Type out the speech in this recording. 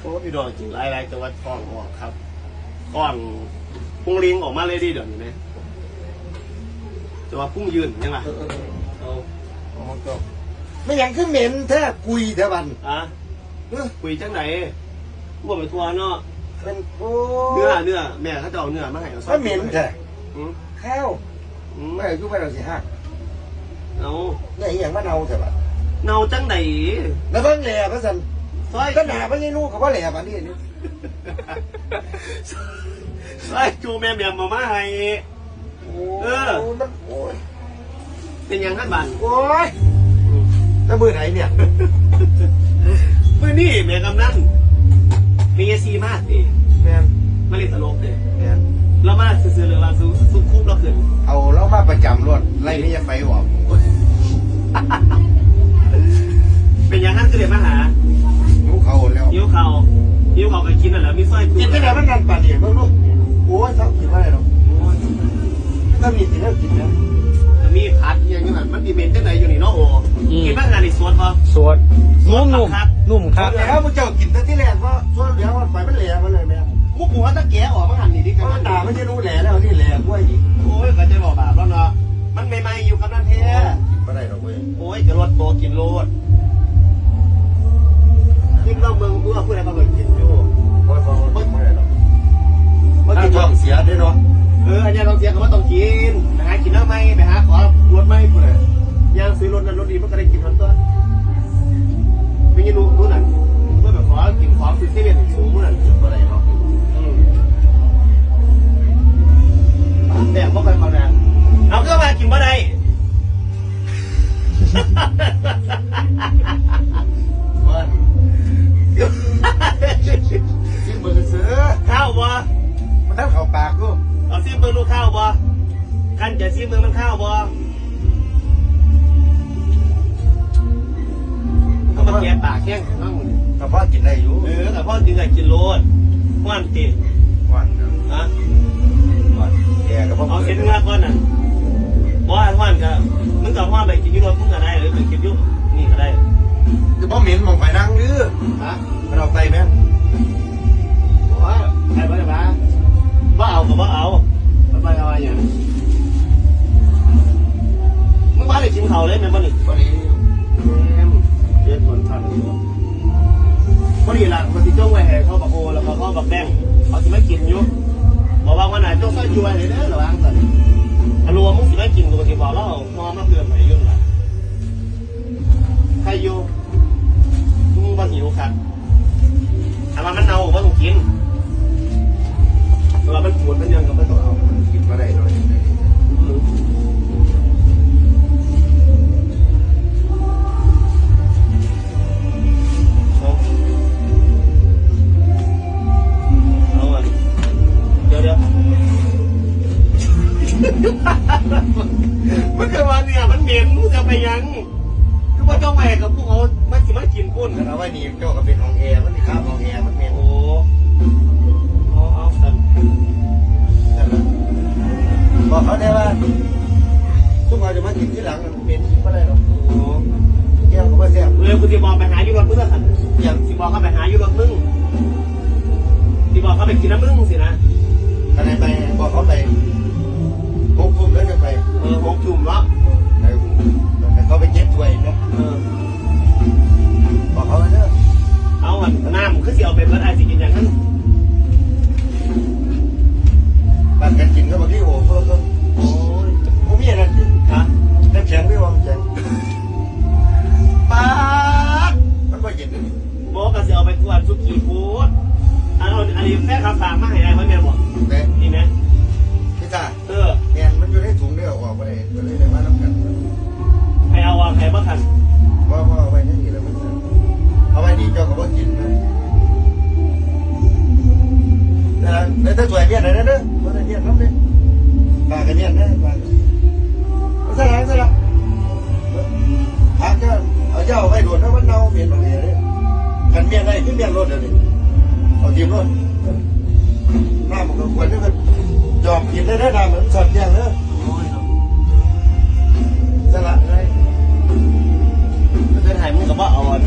โอ้พี่ดอกจริงหลายๆจังหวัดคล้องออกครับคล้องพุ่งลิงออกมาเลยดิเดี๋ยวนี้นะจังหวัดพุ่งยืนยังไงเออเออเอจบไม่หยังคือเหม็นแท้กุยแท้บันอะเออคุยจังไหนพวกไปทัวร์เนาะเป็นโอ้เนื้อเนื้อแม่เขาจะเอาเนื้อมาให้เอาซอก็เหม็นแท้อืมข้าวอืมไม่อายุไม่เราสิหักเอาได้อย่างมาเนาแต่บัดเนาจังไหนแล้วเบิ่งแหล่พระสัน ซอยก็หนาไม่ใช่ลูกเขาว่าแหล่บัดนี้นี่ซอยจูแม่แม่มามาให้โอ้เออมันโอ้ยเป็นหยังขั้นบันโอ้ยแล้วมือไหนเนี่ยมื่อนี่แม่กำนันมีเอซีมากดิแมนมาเล่นตลกเด้แมนแล้วมาซื้อๆเลยว่าซุซุคุบเราขึ้นเอาเรามาประจำรถไล่นี่จะไปออกเป็นหยังขั้นคือเดี๋ยวมาหาหนู เขาแล้วยิ้วเขายิ้วเขาก็กินนั่นแหละมีสร้อยจูกินที่ไหนมันนานป่านนี้เบิ่งลูกโอ้ยเขากินอะไรหรอกถ้ามีสิ่งที่กินนะจะมีผัดอยังอยู่หันมันดีเมนจังไหนอยู่นี่เนาะโอ้กินบ้างงานในสวนพอสวดนุ่มนุ่มครับนุ่มครับแล้วมึงเจ้ากินแต่ที่แรกว่าส่วนเดียวมันไปมันแหล่มาเลยแม่มุกหัวตะแกะออกมาหันนี่ดิเพราะมันด่าไม่ใช่รู้แหล่แล้วนี่แหล่กล้วยอีกโอ้ยก็จะบอกบาปแล้วเนาะมันใหม่ๆอยู่กับนั่นแท้กินไม่ได้หรอกเว้ยโอ้ยจะรดโตกินโลด กินเราเมืองเมื่อผู้ใดมาเปิดกินอยู่เพราะเพราะไม่ได้หรอกว่าถ้ากินท้องเสียได้เนาะเอออันนี้เราเสียก็ว่าต้องกินไปหากินแล้วไหมไปหาขอรถไหมผู้ใดย่างซื้อรถนั้นรถดีมันก็ได้กินทั้งตัวไม่ยินรู้รู้นั่นเพื่อแบบขอกินของซื้อเซเว่นสูงผู้นั้นกินไม่ได้หรอกแบบพวกกันเขาแรงเอาก็มากินบ่ได้ มันกินเบอร์ซื้อข้าวบ่มันทั้งเข้าปากลูกเอาซิมเบิ่งลูกข้าวบ่กันจะซิมเบิ่งมันข้าวบ่ก็มาแกะปากแข้งของน้องมึงกระเพาะกินได้อยู่เออแต่พ่อจึงไงกินโลดม่วนติหวานนะฮะหวานแกกระเพาะเอาเห็นเงือกก่อนน่ะบ่ว่าม่วนก็มึงก็ม่วนไปกินอยู่รถมึงก็ได้หรือไปกินอยู่นี่ก็ได้กระเพาะเหม็นมองไฟนั่งยื้อฮะเราไปไหม ว่าใครบ่ได้มาบ่เอาก็บ่เอาบ่ไปเอาอย่างมึงบ่ได้กินข้าเลยแม่นบ่นี่วันนี้แม่มเจ็ดคนทันอดีละคนที่จ้องไว้ให้เขาบักโอแล้วก็เขาบักแดงเขาสิมากินอยู่บอกว่าวันไหนจ้องซอยอยู่ไว้เลยเด้อระวังซั่นถ้ารวมมึงสิมากินก็สิบอกเราเอานอนมาเพื่อนให้ยุ่นล่ะใครอยู่มึงบ่หิวครับ ถ้าว่ามันเน่าบ่ต้องกินเวลามันปวดมันยังก็ไม่ต้องเอามันกินม่ได้หรอกเอาเอาอันเดี๋ยมันคือว่าเนี่ยมันเหม็นมึงจะไปยังคือว่าจ้องแหวกกับพวกเขา สิมากินปุ้นเอาไว้นี่เจ้าก็เป็นห้องแอร์มันข้ามห้องแอร์มันเม็นโอ้เอาเอาสันบอกเขาได้ว่าทุกคนจะมากินที่หลังมันเหม็นกินไม่ได้หรอกโอ้แก้วก็ไม่แซ่บเร็วกูสิบอกไปหาอยู่รถมึงแล้วสันอย่างสิบอกเขาไปหาอยู่รถมึงสิบอกเขาไปกินน้ำมึงสินะคะแนนไปบอกเขาไปหกทุ่มแล้วจะไปเออหกจุ่มเนาะ น้ำคือ มันเน่าเมียนบางทีเลยกันเมียนได้ขึ้นเมียนรถเดี๋ยวนี้เอาทีมรถหน้ามันก็ควรที่มันยอมกินได้ได้น้ำเหมือนสอดแจ้งเด้อโอ้ยเนาะสละเลยเดินหายมึงกับว่าเอาอัน